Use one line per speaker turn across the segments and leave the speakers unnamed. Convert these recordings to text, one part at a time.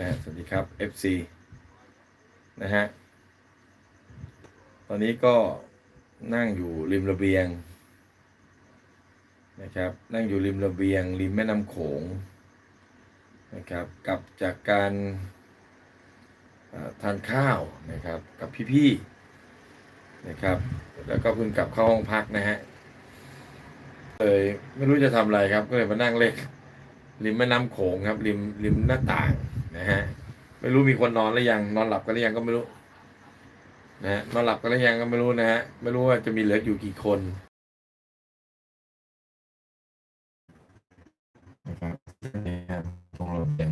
นะสวัสดีครับ FC นะฮะ ตอนนี้ก็นั่งอยู่ริมระเบียงนะครับ นั่งอยู่ริมระเบียง ริมแม่น้ำโขงนะครับ กลับจากการทานข้าวนะครับกับพี่ๆนะครับ แล้วก็เพิ่งกลับเข้าห้องพักนะฮะเลยไม่รู้จะทำอะไรครับ ก็เลยมานั่งเล่นริมแม่น้ำโขงครับ ริมริมหน้าต่าง นะฮะไม่รู้มีคนนอนหรือยัง นอนหลับกันหรือยังก็ไม่รู้นะฮะนอนหลับกันหรือยังก็ไม่รู้นะฮะไม่รู้ว่าจะมีเหลืออยู่กี่คนนะครับนี่ครับตรงระเบียง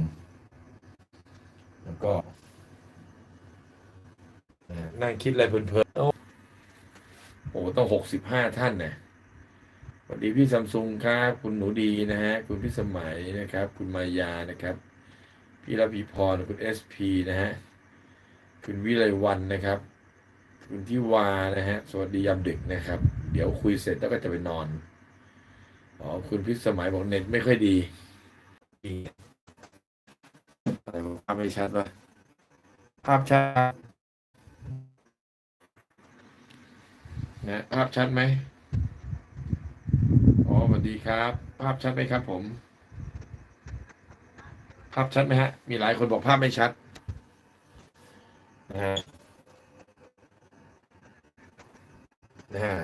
แล้วก็นั่งคิดอะไรเพลินๆโอ้โหต้องหกสิบห้าท่านนะสวัสดีพี่ซัมซุงครับ คุณหนูดีนะฮะ คุณพี่สมัยนะครับ คุณมายานะครับ พี่ระพีพรคุณเอสพีนะฮะคุณวิไลวันนะครับ คุณที่วานะฮะสวัสดียามดึกนะครับ เดี๋ยวคุยเสร็จแล้วก็จะไปนอนอ๋อคุณพิสมัยบอกเน็ตไม่ค่อยดีอะไรภาพไม่ชัดวะภาพชัดนะภาพชัดไหมอ๋อสวัสดีครับ ภาพชัดไหมครับผม ภาพชัดไหมฮะ มีหลายคนบอกภาพไม่ชัดนะฮะนะฮะ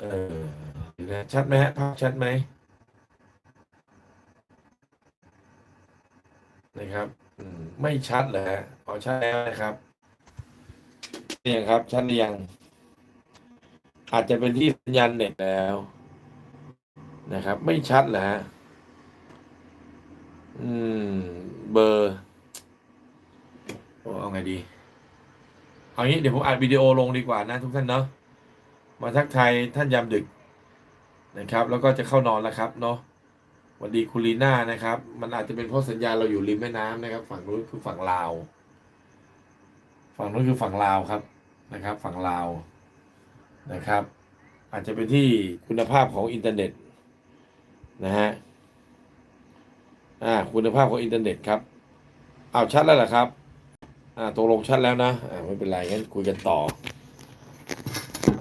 เออชัดไหมฮะ ภาพชัดไหมนะครับอืมไม่ชัดเหรอฮะอ๋อชัดแล้วนะครับนี่ยังครับชัดหรือยัง อาจจะเป็นที่สัญญาณเน็ตแล้ว นะครับ ไม่ชัดเหรอฮะ อืม เบอร์โอ้เอาไงดี เอางี้เดี๋ยวผมอัดวิดีโอลงดีกว่านะทุกท่านเนาะมาทักทายท่านยามดึกนะครับ แล้วก็จะเข้านอนแล้วครับ เนาะสวัสดีคุณลีน่านะครับ มันอาจจะเป็นเพราะสัญญาณเราอยู่ริมแม่น้ำนะครับ ฝั่งนู้นคือฝั่งลาว ฝั่งนู้นคือฝั่งลาวครับนะครับ ฝั่งลาวนะครับ อาจจะเป็นที่คุณภาพของอินเทอร์เน็ต นะฮะอ่าคุณภาพของอินเทอร์เน็ตครับเอาชัดแล้วเหรอครับอ่าตกลงชัดแล้วนะอ่าไม่เป็นไรงั้นคุยกันต่อ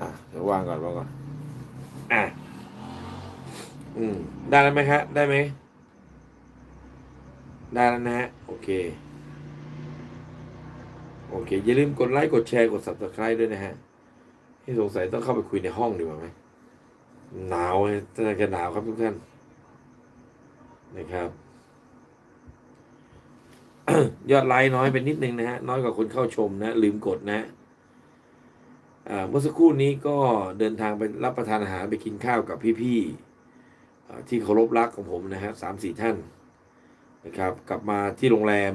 อ่าเดี๋ยววางก่อนวางก่อนอ่าอืมได้แล้วไหมฮะได้ไหมได้แล้วนะฮะโอเคโอเค อย่าลืมกดไลค์กดแชร์กด subscribe ด้วยนะฮะที่สงสัยต้องเข้าไปคุยในห้องดีกว่าไหมหนาวเลยน่าจะหนาวครับทุกท่าน นะครับ ยอดไลค์น้อยไปนิดนึงนะฮะ น้อยกว่าคนเข้าชมนะ ลืมกดนะเมื่อสักครู่นี้ก็เดินทางไปรับประทานอาหารไปกินข้าวกับพี่ๆที่เคารพรักของผมนะฮะสามสี่ท่านนะครับ กลับมาที่โรงแรม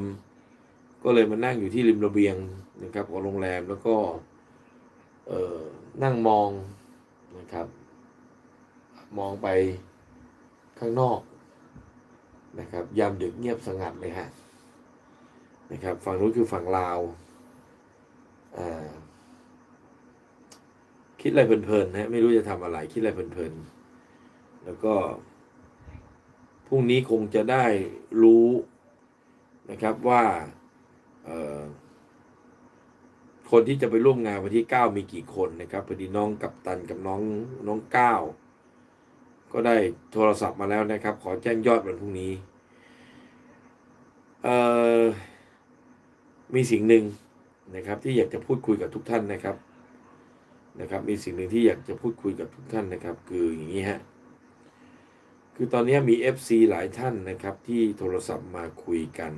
ก็เลยมานั่งอยู่ที่ริมระเบียงนะครับของโรงแรมแล้วก็เออนั่งมองนะครับ มองไปข้างนอก นะครับ ยามดึกเงียบสงัดเลยฮะนะครับ ฝั่งนู้นคือฝั่งลาวคิดอะไรเพลินๆนะไม่รู้จะทำอะไรคิดอะไรเพลินๆแล้วก็พรุ่งนี้คงจะได้รู้นะครับว่าคนที่จะไปร่วมงานวันที่เก้ามีกี่คนนะครับพอดีน้องกับตันกับน้องน้องเก้าก็ได้โทรศัพท์มาแล้วนะครับ ขอแจ้งยอดวันพรุ่งนี้ มีสิ่งหนึ่งนะครับ ที่อยากจะพูดคุยกับทุกท่านนะครับนะครับ มีสิ่งหนึ่งที่อยากจะพูดคุยกับทุกท่านนะครับ คืออย่างนี้ฮะคือตอนนี้มี FC หลายท่านนะครับ ที่โทรศัพท์มาคุยกัน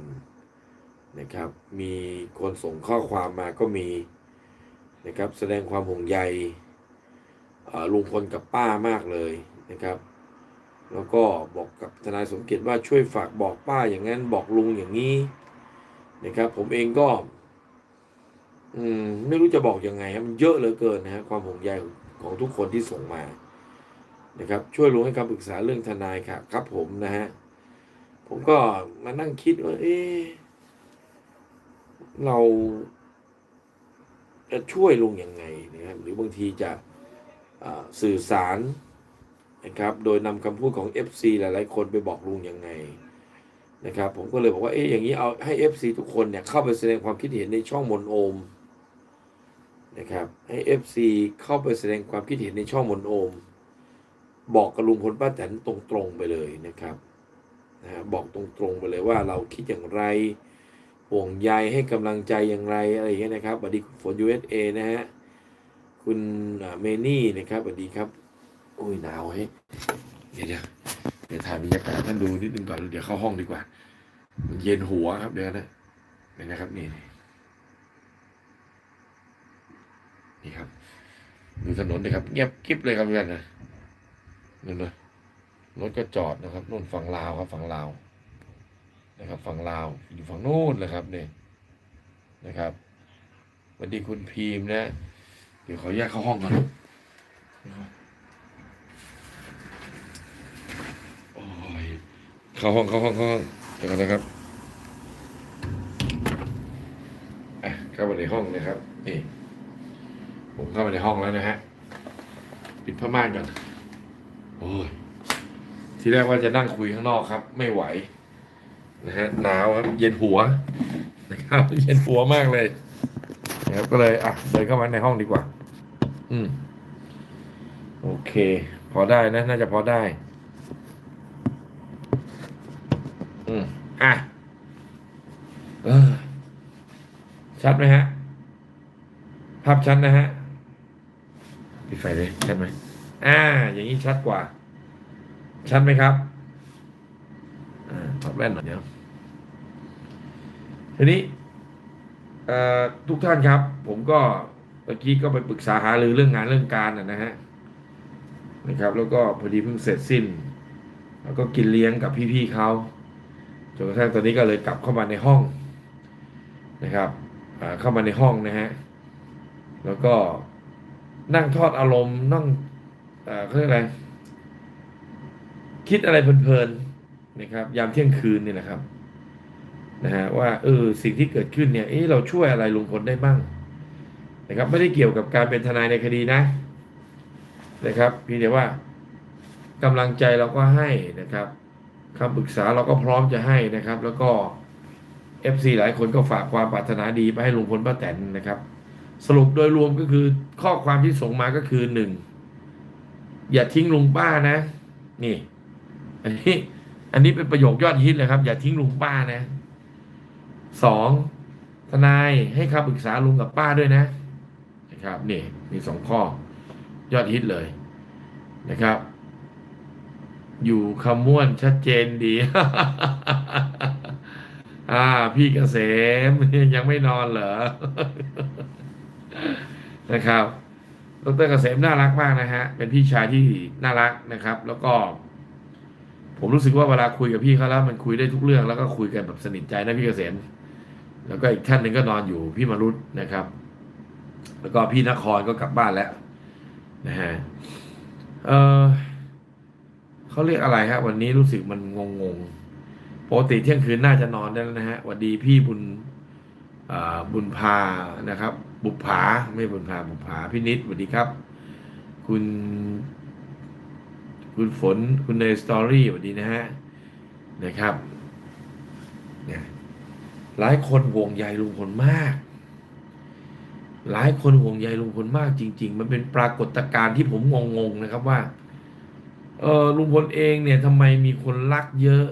นะครับ มีคนส่งข้อความมาก็มีนะครับ แสดงความห่วงใยเอ่อลุงพลกับป้ามากเลยนะครับ แล้วก็บอกกับทนายสมเกียรติว่าช่วยฝากบอกป้าอย่างนั้นบอกลุงอย่างนี้นะครับ ผมเองก็ อืม ไม่รู้จะบอกยังไงมันเยอะเหลือเกินนะฮะความห่วงใยของทุกคนที่ส่งมานะครับ ช่วยลุงให้คำปรึกษาเรื่องทนายค่ะครับ ผมนะฮะผมก็มานั่งคิดว่า เอ๊เราจะช่วยลุงยังไงนะครับหรือบางทีจะสื่อสาร นะครับ โดยนำคำพูดของ FC หลาย ๆ คนไปบอกลุงยังไงนะครับ ผมก็เลยบอกว่าเอ๊ะอย่างนี้เอาให้ FC ทุกคนเนี่ยเข้าไปแสดงความคิดเห็นในช่องมนโอมนะครับให้ FC เข้าไปแสดงความคิดเห็นในช่องมนโอม บอกกับลุงพลป้าแตนตรงๆไปเลยนะครับนะฮะบอกตรงๆไปเลยว่าเราคิดอย่างไรห่วงใยให้กำลังใจอย่างไรอะไรอย่างเงี้ยนะครับสวัสดีคุณฝน USA นะฮะคุณเมนี่นะครับสวัสดีครับ อ้ยหนาวเฮ้ยเดี๋ยวเดี๋ยวเดี๋ยวถ่ายบรรยากาศท่านดูนิดนึงก่อนเดี๋ยวเข้าห้องดีกว่ามันเย็นหัวครับเดี๋ยวนะเดี๋ยวนะครับนี่นี่ครับดูถนนเลยครับ เงียบกริบเลยครับเพื่อนนะนั่นนะรถก็จอดนะครับนู่นฝั่งลาวครับฝั่งลาวนะครับฝั่งลาวอยู่ฝั่งนู่นเลยครับเนี่ยนะครับสวัสดีคุณพีมนะ เดี๋ยวขอแยกเข้าห้องก่อนโอ้ย เข้าห้องเข้าห้องเข้าห้องเดี๋ยวก่อนนะครับอะเข้ามาในห้องนะครับนี่ผมเข้ามาในห้องแล้วนะฮะปิดผ้าม่านก่อนโอ้ยทีแรกว่าจะนั่งคุยข้างนอกครับ ไม่ไหวนะฮะหนาวครับ เย็นหัวนะครับเย็นหัวมากเลยนะครับก็เลยอะเดินเข้ามาในห้องดีกว่า อืมโอเค พอได้นะ น่าจะพอได้ อะเออชัดไหมฮะ ภาพชัดนะฮะปิดไฟเลยชัดไหมอ่า อย่างนี้ชัดกว่า ชัดไหมครับอ่าปรับแว่นหน่อยเดี๋ยวทีนี้ทุกท่านครับ ผมก็เมื่อกี้ก็ไปปรึกษาหารือเรื่องงานเรื่องการนะนะฮะนะครับ แล้วก็พอดีเพิ่งเสร็จสิ้น แล้วก็กินเลี้ยงกับพี่ๆเขา นกระทั่งตอนนี้ก็เลยกลับเข้ามาในห้องนะครับเข้ามาในห้องนะฮะแล้วก็นั่งทอดอารมณ์นั่งเขาเรียกอะไรคิดอะไรเพลินๆนะครับ ยามเที่ยงคืนนี่แหละครับนะฮะว่าเออสิ่งที่เกิดขึ้นเนี่ยเออเราช่วยอะไรลุงพลได้บ้างนะครับ ไม่ได้เกี่ยวกับการเป็นทนายในคดีนะ นะครับเพียงแต่ว่ากำลังใจเราก็ให้นะครับ คำปรึกษาเราก็พร้อมจะให้นะครับ แล้วก็ FC หลายคนก็ฝากความปรารถนาดีไปให้ลุงพลป้าแตนนะครับ สรุปโดยรวมก็คือข้อความที่ส่งมาก็คือหนึ่งอย่าทิ้งลุงป้านะ นี่ อันนี้ อันนี้เป็นประโยคยอดฮิตเลยครับ อย่าทิ้งลุงป้านะสองทนายให้คำปรึกษาลุงกับป้าด้วยนะนะครับ นี่มีสองข้อ ยอดฮิตเลยนะครับ อยู่คำม่วนชัดเจนดี อ่า พี่เกษมยังไม่นอนเหรอ นะครับ ดรเกษมน่ารักมากนะฮะ เป็นพี่ชายที่น่ารักนะครับ แล้วก็ ผมรู้สึกว่าเวลาคุยกับพี่เขาแล้วมันคุยได้ทุกเรื่อง แล้วก็คุยกันแบบสนิทใจนะพี่เกษม แล้วก็อีกท่านหนึ่งก็นอนอยู่พี่มรุษนะครับ แล้วก็พี่นครก็กลับบ้านแล้วนะฮะ เออ เขาเรียกอะไรฮะ วันนี้รู้สึกมันงงงๆปกติเที่ยงคืนน่าจะนอนได้แล้วนะฮะวัสดีพี่บุญบุญพานะครับ บุปผาไม่บุญพาบุปผาพี่นิดสวัสดีครับ คุณ คุณฝนคุณในสตอรี่สวัสดีนะฮะนะครับเนี่ยหลายคนห่วงใยลุงพลมาก หลายคนห่วงใยลุงพลมากจริง ๆ มันเป็นปรากฏการณ์ที่ผมงงๆนะครับว่า เออลุงพลเองเนี่ยทำไมมีคนรักเยอะ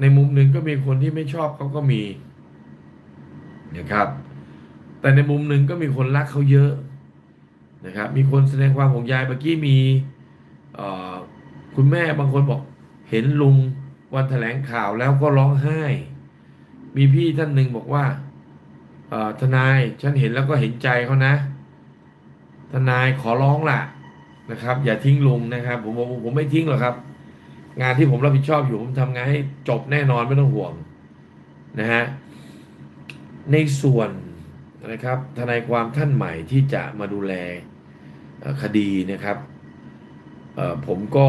ในมุมหนึ่งก็มีคนที่ไม่ชอบเขาก็มีนะครับ แต่ในมุมหนึ่งก็มีคนรักเขาเยอะนะครับ มีคนแสดงความห่วงใยเมื่อกี้มีคุณแม่บางคนบอกเห็นลุงวันแถลงข่าวแล้วก็ร้องไห้ มีพี่ท่านหนึ่งบอกว่าทนายฉันเห็นแล้วก็เห็นใจเขานะ ทนายขอร้องล่ะ นะครับ อย่าทิ้งลุงนะครับ ผมผมผมไม่ทิ้งหรอกครับ งานที่ผมรับผิดชอบอยู่ผมทำงานให้จบแน่นอนไม่ต้องห่วงนะฮะในส่วนนะครับทนายความท่านใหม่ที่จะมาดูแลคดีนะครับผมก็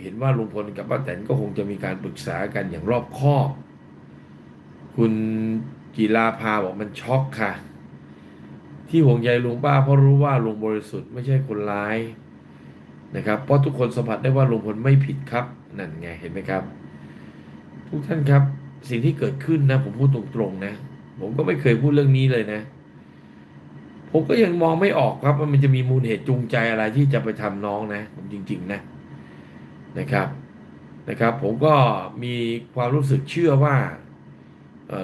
เห็นว่าลุงพลกับป้าแตนก็คงจะมีการปรึกษากันอย่างรอบคอบคุณกีฬาภาบอกมันช็อกค่ะ ที่ห่วงใยลุงป้าเพราะรู้ว่าลุงบริสุทธิ์ไม่ใช่คนร้าย นะครับเพราะทุกคนสัมผัสได้ว่าลุงพลไม่ผิดครับนั่นไงเห็นไหมครับ ทุกท่านครับสิ่งที่เกิดขึ้นนะ ผมพูดตรงๆนะ ผมก็ไม่เคยพูดเรื่องนี้เลยนะ ผมก็ยังมองไม่ออกครับว่ามันจะมีมูลเหตุจูงใจอะไรที่จะไปทำน้องนะ ผมจริง ๆ นะนะครับนะครับ ผมก็มีความรู้สึกเชื่อว่า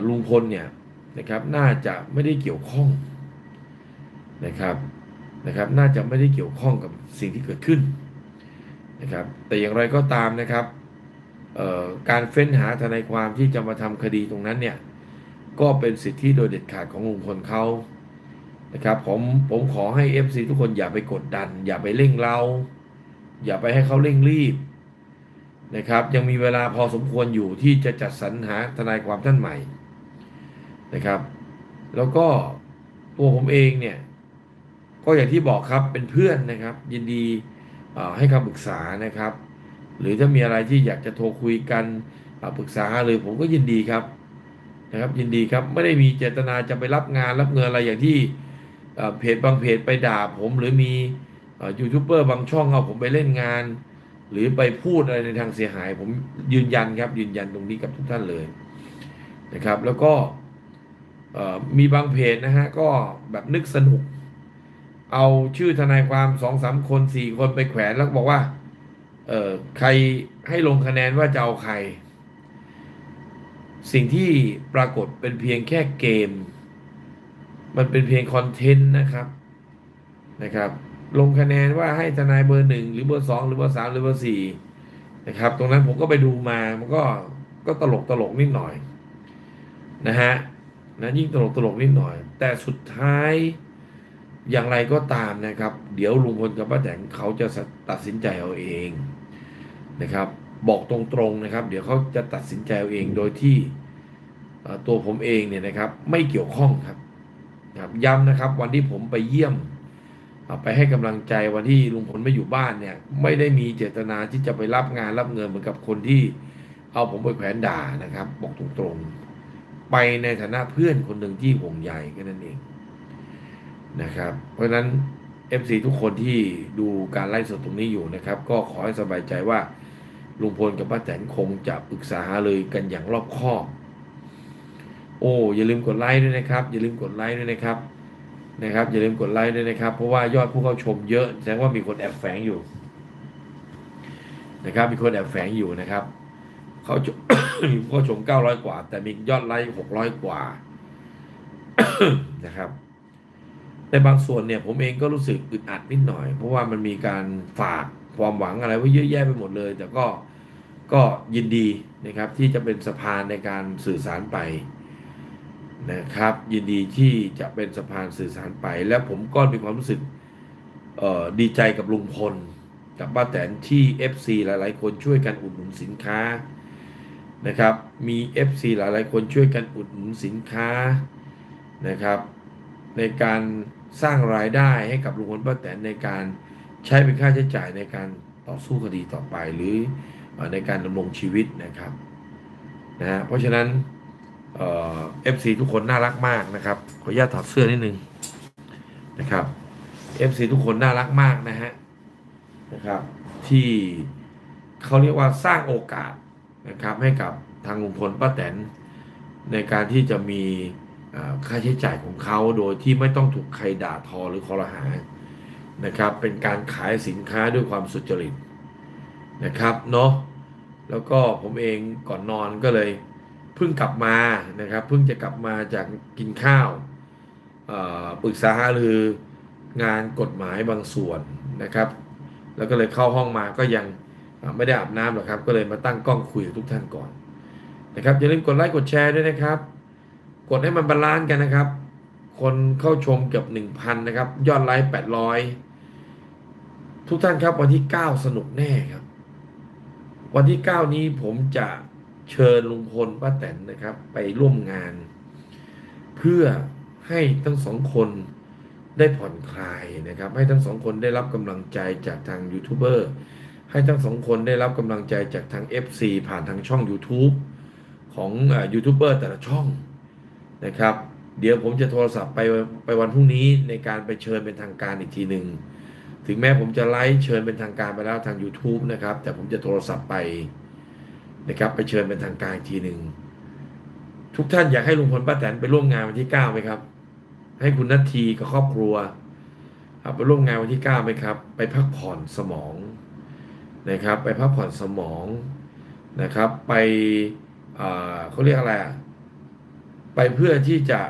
ลุงพลเนี่ยนะครับ น่าจะไม่ได้เกี่ยวข้องนะครับ นะครับ น่าจะไม่ได้เกี่ยวข้องกับสิ่งที่เกิดขึ้นนะครับ แต่อย่างไรก็ตามนะครับการเฟ้นหาทนายความที่จะมาทำคดีตรงนั้นเนี่ยก็เป็นสิทธิโดยเด็ดขาดของลุงพลเขานะครับผมผมขอให้ FC ทุกคนอย่าไปกดดัน อย่าไปเร่งเรา อย่าไปให้เขาเร่งรีบนะครับ ยังมีเวลาพอสมควรอยู่ที่จะจัดสรรหาทนายความท่านใหม่นะครับ แล้วก็ตัวผมเองเนี่ย ก็อย่างที่บอกครับเป็นเพื่อนนะครับ ยินดีให้คำปรึกษานะครับ หรือถ้ามีอะไรที่อยากจะโทรคุยกันปรึกษาเลยผมก็ยินดีครับนะครับ ยินดีครับไม่ได้มีเจตนาจะไปรับงานรับเงินอะไรอย่างที่เพจบางเพจไปด่าผมหรือมียูทูบเบอร์บางช่องเอาผมไปเล่นงาน หรือไปพูดอะไรในทางเสียหาย ผมยืนยันครับ ยืนยันตรงนี้กับทุกท่านเลยนะครับ แล้วก็มีบางเพจนะฮะก็แบบนึกสนุก เอาชื่อทนายความสองสามคนสี่คนไปแขวนแล้วบอกว่า เออใครให้ลงคะแนนว่าจะเอาใคร สิ่งที่ปรากฏเป็นเพียงแค่เกม มันเป็นเพียงคอนเทนต์นะครับนะครับ ลงคะแนนว่าให้ทนายเบอร์หนึ่งหรือเบอร์สองหรือเบอร์สามหรือเบอร์สี่นะครับ ตรงนั้นผมก็ไปดูมามันก็ก็ตลกตลกนิดหน่อยนะฮะนะยิ่งตลกตลกนิดหน่อย แต่สุดท้าย อย่างไรก็ตามนะครับ เดี๋ยวลุงพลกับป้าแตงเขาจะตัดสินใจเอาเองนะครับ บอกตรงๆนะครับ เดี๋ยวเขาจะตัดสินใจเอาเองโดยที่ตัวผมเองเนี่ยนะครับ ไม่เกี่ยวข้องครับนะครับย้ำนะครับ วันที่ผมไปเยี่ยมไปให้กำลังใจวันที่ลุงพลไม่อยู่บ้านเนี่ย ไม่ได้มีเจตนาที่จะไปรับงานรับเงินเหมือนกับคนที่เอาผมไปแขวนด่านะครับ บอกตรงๆ ไปในฐานะเพื่อนคนหนึ่งที่ห่วงใยแค่นั้นเอง นะครับ เพราะฉะนั้น FC ทุกคนที่ดูการไลฟ์สดตรงนี้อยู่นะครับ ก็ขอให้สบายใจว่าลุงพลกับป้าแตนคงจะปรึกษาหาเลยกันอย่างรอบคอบ โอ้อย่าลืมกดไลค์ด้วยนะครับ อย่าลืมกดไลค์ด้วยนะครับนะครับ อย่าลืมกดไลค์ด้วยนะครับ เพราะว่ายอดผู้เข้าชมเยอะแสดงว่ามีคนแอบแฝงอยู่ นะครับ มีคนแอบแฝงอยู่นะครับเขามีผู้เข้าชม900กว่า แต่มียอดไลค์600กว่านะครับ ในบางส่วนเนี่ยผมเองก็รู้สึกอึดอัดนิดหน่อย เพราะว่ามันมีการฝากความหวังอะไรไว้เยอะแยะไปหมดเลย แต่ก็ก็ยินดีนะครับที่จะเป็นสะพานในการสื่อสารไปนะครับ ยินดีที่จะเป็นสะพานสื่อสารไป และผมก็มีความรู้สึกดีใจกับลุงพลกับป้าแตนที่ FC หลาย ๆ คนช่วยกันอุดหนุนสินค้านะครับ มี FC หลาย ๆ คนช่วยกันอุดหนุนสินค้านะครับ ในการสร้างรายได้ให้กับลุงพลป้าแตนในการใช้เป็นค่าใช้จ่ายในการต่อสู้คดีต่อไปหรือในการดำรงชีวิตนะครับนะฮะเพราะฉะนั้นเอฟซีทุกคนน่ารักมากนะครับ ขออนุญาตถอดเสื้อนิดนึงนะครับ FC ทุกคนน่ารักมากนะฮะนะครับ ที่เขาเรียกว่าสร้างโอกาสนะครับให้กับทางลุงพลป้าแตนในการที่จะมี ค่าใช้จ่ายของเขาโดยที่ไม่ต้องถูกใครด่าทอหรือคอรหานะครับ เป็นการขายสินค้าด้วยความสุจริตนะครับเนาะแล้วก็ผมเองก่อนนอนก็เลยเพิ่งกลับมานะครับเพิ่งจะกลับมาจากกินข้าวปรึกษาหารืองานกฎหมายบางส่วนนะครับ แล้วก็เลยเข้าห้องมาก็ยังไม่ได้อาบน้ำหรอกครับ ก็เลยมาตั้งกล้องคุยกับทุกท่านก่อนนะครับอย่าลืมกดไลค์กดแชร์ด้วยนะครับ กดให้มันบาลานซ์กันนะครับ คนเข้าชมเกือบหนึ่งพันนะครับ ยอดไลค์แปดร้อยทุกท่านครับวันที่เก้าสนุกแน่ครับ วันที่เก้านี้ผมจะเชิญลุงพลป้าแตนนะครับ ไปร่วมงาน เพื่อให้ทั้งสองคนได้ผ่อนคลายนะครับ ให้ทั้งสองคนได้รับกำลังใจจากทางยูทูบเบอร์ให้ทั้งสองคนได้รับกำลังใจจากทาง FC ผ่านทางช่อง YouTube ของยูทูบเบอร์แต่ละช่อง นะครับ เดี๋ยวผมจะโทรศัพท์ไปไปวันพรุ่งนี้ในการไปเชิญเป็นทางการอีกทีหนึ่งถึงแม้ผมจะไลฟ์เชิญเป็นทางการไปแล้วทาง YouTube นะครับ แต่ผมจะโทรศัพท์ไปนะครับ ไปเชิญเป็นทางการอีกทีหนึ่งทุกท่านอยากให้ลุงพลป้าแตนไปร่วมงานวันที่เก้าไหมครับ ให้คุณนัททีกับครอบครัวไปร่วมงานวันที่เก้าไหมครับ ไปพักผ่อนสมองนะครับ ไปพักผ่อนสมองนะครับ ไปเขาเรียกอะไรอะ ไปเพื่อที่จะ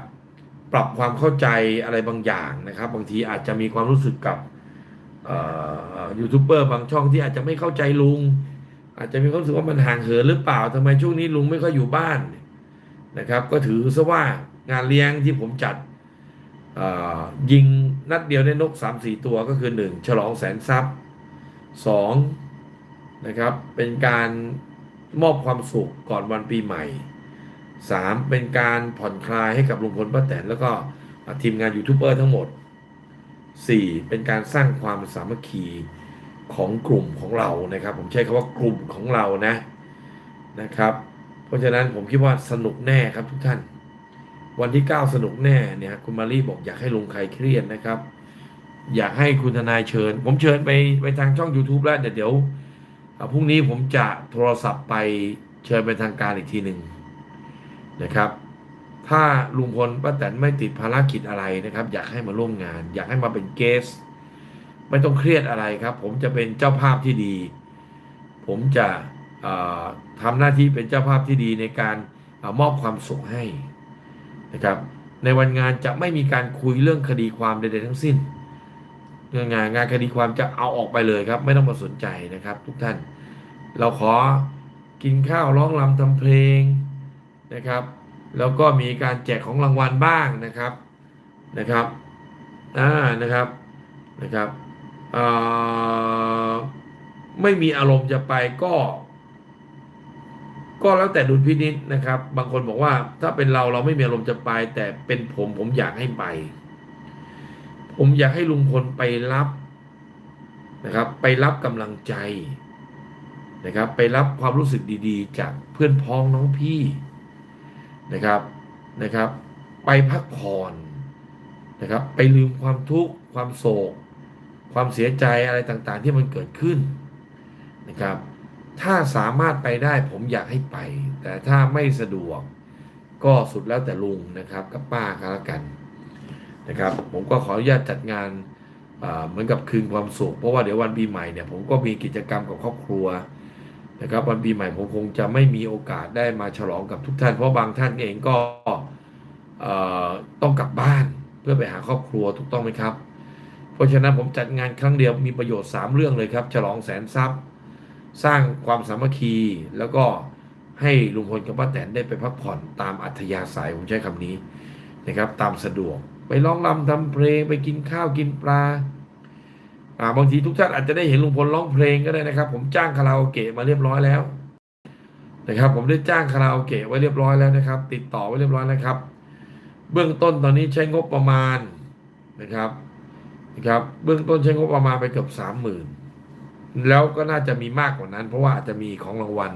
ปรับความเข้าใจอะไรบางอย่างนะครับ บางทีอาจจะมีความรู้สึกกับยูทูบเบอร์บางช่องที่อาจจะไม่เข้าใจลุง อาจจะมีความรู้สึกว่ามันห่างเหินหรือเปล่าทำไมช่วงนี้ลุงไม่ค่อยอยู่บ้านนะครับ ก็ถือซะว่างานเลี้ยงที่ผมจัดยิงนัดเดียวได้นกสามสี่ตัวก็คือหนึ่งฉลองแสนทรัพย์สองนะครับเป็นการมอบความสุขก่อนวันปีใหม่ สามเป็นการผ่อนคลายให้กับลุงพลป้าแตนแล้วก็ทีมงานยูทูบเบอร์ทั้งหมดสี่เป็นการสร้างความสามัคคีของกลุ่มของเรานะครับ ผมใช้คำว่ากลุ่มของเรานะนะครับ เพราะฉะนั้นผมคิดว่าสนุกแน่ครับทุกท่าน วันที่ 9 สนุกแน่เนี่ยคุณมารีบอกอยากให้ลงใครเครียดนะครับ อยากให้คุณทนายเชิญ ผมเชิญไปไปทางช่อง YouTube แล้วเดี๋ยวพรุ่งนี้ผมจะโทรศัพท์ไปเชิญเป็นทางการอีกทีหนึ่ง นะครับ ถ้าลุงพลป้าแตนไม่ติดภารกิจอะไรนะครับ อยากให้มาร่วมงาน อยากให้มาเป็นเกส ไม่ต้องเครียดอะไรครับ ผมจะเป็นเจ้าภาพที่ดี ผมจะเอ่อทำหน้าที่เป็นเจ้าภาพที่ดีในการอมอบความสุขให้นะครับ ในวันงานจะไม่มีการคุยเรื่องคดีความใดๆทั้งสิ้นงงานงานคดีความจะเอาออกไปเลยครับ ไม่ต้องมาสนใจนะครับ ทุกท่าน เราขอกินข้าวร้องรำทำเพลง นะครับ แล้วก็มีการแจกของรางวัลบ้างนะครับนะครับอ่านะครับนะครับไม่มีอารมณ์จะไปก็ ก็แล้วแต่ดุลพินิษนะครับ บางคนบอกว่าถ้าเป็นเราเราไม่มีอารมณ์จะไป แต่เป็นผมผมอยากให้ไป ผมอยากให้ลุงพลไปรับนะครับ ไปรับกำลังใจนะครับ ไปรับความรู้สึกดี ๆ จากเพื่อนพ้องน้องพี่ นะครับนะครับ ไปพักผ่อนนะครับ ไปลืมความทุกข์ความโศก ความเสียใจอะไรต่างๆ ที่มันเกิดขึ้นนะครับ ถ้าสามารถไปได้ผมอยากให้ไป แต่ถ้าไม่สะดวกก็สุดแล้วแต่ลุงนะครับกับป้าก็แล้วกันนะครับ ผมก็ขออนุญาตจัดงานเหมือนกับคืนความสุข เพราะว่าเดี๋ยววันปีใหม่เนี่ยผมก็มีกิจกรรมกับครอบครัว นะครับวันปีใหม่ผมคงจะไม่มีโอกาสได้มาฉลองกับทุกท่าน เพราะบางท่านเองก็ต้องกลับบ้านเพื่อไปหาครอบครัวถูกต้องไหมครับ เพราะฉะนั้นผมจัดงานครั้งเดียวมีประโยชน์ 3 เรื่องเลยครับ ฉลองแสนทรัพย์ สร้างความสามัคคีแล้วก็ให้ลุงพลกับป้าแตนได้ไปพักผ่อนตามอัธยาศัยผมใช้คำนี้นะครับ ตามสะดวกไปร้องรำทำเพลงไปกินข้าวกินปลา อ่าบางทีทุกท่านอาจจะได้เห็นลุงพลร้องเพลงก็ได้นะครับ ผมจ้างคาราโอเกะมาเรียบร้อยแล้ว นะครับ ผมได้จ้างคาราโอเกะไว้เรียบร้อยแล้วนะครับ ติดต่อไว้เรียบร้อยแล้วครับ เบื้องต้นตอนนี้ใช้งบประมาณนะครับนะครับ เบื้องต้นใช้งบประมาณไปเกือบสามหมื่นแล้วก็น่าจะมีมากกว่านั้น เพราะว่าอาจจะมีของรางวัล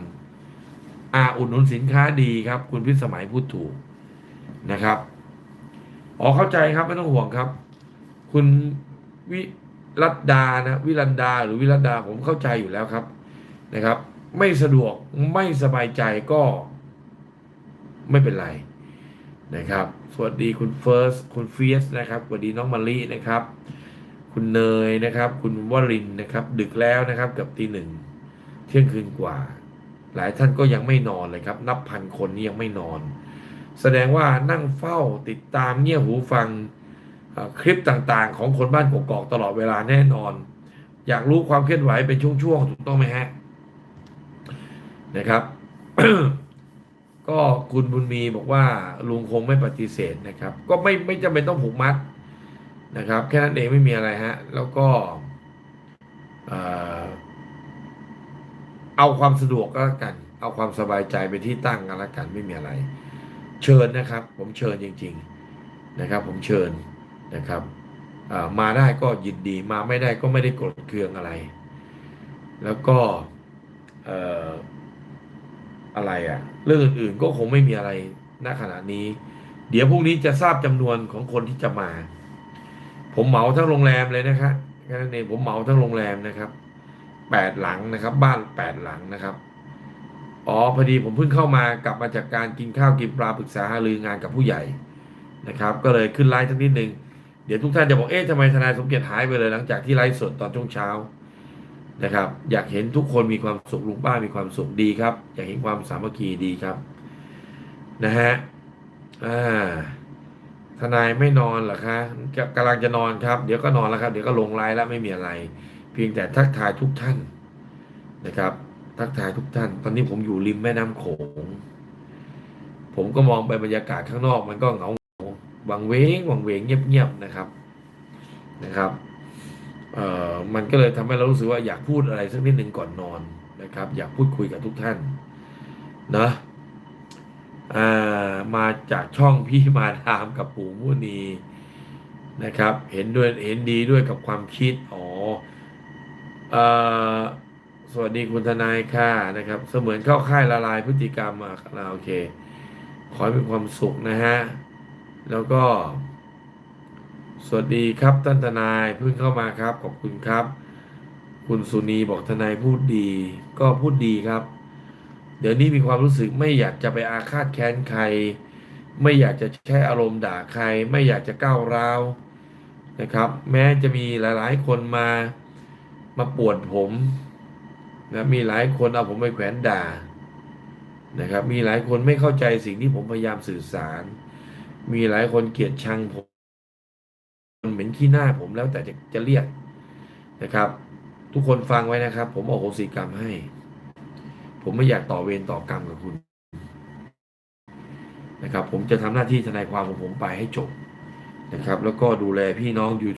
อาอุดหนุนสินค้าดีครับ คุณพิสมัยพูดถูกนะครับอ๋อเข้าใจครับไม่ต้องห่วงครับ คุณวิ รัตดานะวิรันดาหรือวิรัตดาผมเข้าใจอยู่แล้วครับนะครับ ไม่สะดวกไม่สบายใจก็ ไม่เป็นไรนะครับ สวัสดีคุณเฟิร์สคุณเฟียสนะครับสวัสดีน้องมาลีนะครับ คุณเนยนะครับ คุณวรินนะครับ ดึกแล้วนะครับเกับตีหนึ่งเที่ยงคืนกว่า หลายท่านก็ยังไม่นอนเลยครับ นับพันคนนี่ยังไม่นอน แสดงว่านั่งเฝ้าติดตามเงี่ยหูฟัง คลิปต่างๆ ของคนบ้านกกอกตลอดเวลาแน่นอน อยากรู้ความเคลื่อนไหวเป็นช่วงๆ ถูกต้องไหมฮะ นะครับ ก็คุณบุญมีบอกว่าลุงคงไม่ปฏิเสธนะครับ ก็ไม่ไม่จำเป็นต้องผูกมัดนะครับ แค่นั้นเองไม่มีอะไรฮะ แล้วก็เอาความสะดวกก็แล้วกัน เอาความสบายใจเป็นที่ตั้งกันแล้วกันไม่มีอะไร เชิญนะครับ ผมเชิญจริง ๆ นะครับ ผมเชิญ นะครับมาได้ก็ยินดีมาไม่ได้ก็ไม่ได้โกรธเคืองอะไร แล้วก็ออะไรอะเรื่องอื่นๆก็คงไม่มีอะไรณขณะนี้ เดี๋ยวพรุ่งนี้จะทราบจำนวนของคนที่จะมา ผมเหมาทั้งโรงแรมเลยนะครับแค่นั้นเองผมเหมาทั้งโรงแรมนะครับแปดหลังนะครับ บ้านแปดหลังนะครับอ๋อพอดีผมเพิ่งเข้ามากลับมาจากการกินข้าวกินปลาปรึกษาหารืองานกับผู้ใหญ่นะครับ ก็เลยขึ้นไลฟ์สักนิดนึง เดี๋ยวทุกท่านจะบอกเอ๊ะทำไมทนายสมเกียรติหายไปเลยหลังจากที่ไลฟ์สดตอนช่วงเช้านะครับ อยากเห็นทุกคนมีความสุขลุงป้ามีความสุขดีครับ อยากเห็นความสามัคคีดีครับ นะฮะอ่าทนายไม่นอนหรอคะกำลังจะนอนครับ เดี๋ยวก็นอนแล้วครับ เดี๋ยวก็ลงไลน์แล้วไม่มีอะไร เพียงแต่ทักทายทุกท่านนะครับ ทักทายทุกท่าน ตอนนี้ผมอยู่ริมแม่น้ำโขงผมก็มองไปบรรยากาศข้างนอกมันก็เหงา วังเวงวังเวงเงียบๆนะครับนะครับเอ่อมันก็เลยทำให้เรารู้สึกว่าอยากพูดอะไรสักนิดหนึ่งก่อนนอนนะครับ อยากพูดคุยกับทุกท่านนะอ่ามาจากช่องพี่มาดามกับปู่มุนีนะครับ เห็นด้วยเห็นดีด้วยกับความคิดอ๋อเอ่อสวัสดีคุณทนายค่ะนะครับ เสมือนเข้าค่ายละลายพฤติกรรมอะโอเค ขอให้มีความสุขนะฮะ แล้วก็ สวัสดีครับท่านทนายเพิ่งเข้ามาครับ ขอบคุณครับ คุณสุนีบอกทนายพูดดี ก็พูดดีครับ เดี๋ยวนี้มีความรู้สึกไม่อยากจะไปอาฆาตแค้นใคร ไม่อยากจะใช้อารมณ์ด่าใคร ไม่อยากจะก้าวร้าวนะครับ แม้จะมีหลาย ๆ คนมามาปวดผมนะมีหลายคนเอาผมไปแขวนด่านะครับ มีหลายคนไม่เข้าใจสิ่งที่ผมพยายามสื่อสาร มีหลายคนเกลียดชังผมมันเหม็นขี้หน้าผมแล้วแต่จะจะเรียกนะครับ ทุกคนฟังไว้นะครับ ผมอโหสิกรรมให้ ผมไม่อยากต่อเวรต่อกรรมกับคุณนะครับ ผมจะทำหน้าที่ทนายความของผมไปให้จบนะครับ แล้วก็ดูแลพี่น้องอยู่